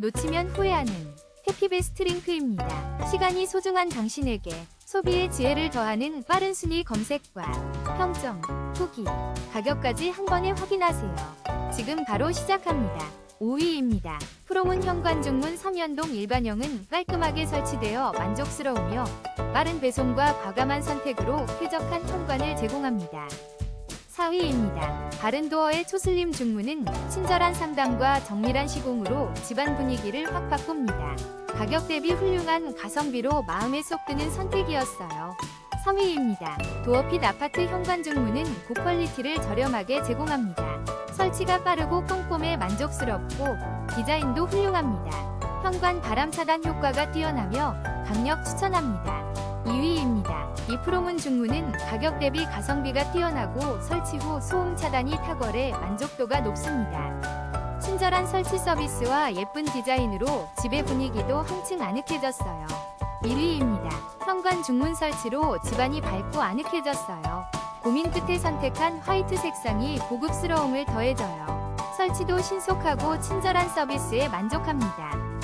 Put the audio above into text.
놓치면 후회하는 해피베스트 링크입니다. 시간이 소중한 당신에게 소비의 지혜를 더하는 빠른 순위 검색과 평점, 후기, 가격까지 한 번에 확인하세요. 지금 바로 시작합니다. 5위입니다. 프롬은 현관중문 서면동 일반형은 깔끔하게 설치되어 만족스러우며 빠른 배송과 과감한 선택으로 쾌적한 현관을 제공합니다. 4위입니다. 바른도어의 초슬림 중문은 친절한 상담과 정밀한 시공으로 집안 분위기를 확 바꿉니다. 가격 대비 훌륭한 가성비로 마음에 쏙 드는 선택이었어요. 3위입니다. 도어핏 아파트 현관 중문은 고퀄리티를 저렴하게 제공합니다. 설치가 빠르고 꼼꼼해 만족스럽고 디자인도 훌륭합니다. 현관 바람 차단 효과가 뛰어나며 강력 추천합니다. 2위입니다. 이 프로문 중문은 가격 대비 가성비가 뛰어나고 설치 후 소음 차단이 탁월해 만족도가 높습니다. 친절한 설치 서비스와 예쁜 디자인으로 집의 분위기도 한층 아늑해졌어요. 1위입니다. 현관 중문 설치로 집안이 밝고 아늑해졌어요. 고민 끝에 선택한 화이트 색상이 고급스러움을 더해줘요. 설치도 신속하고 친절한 서비스에 만족합니다.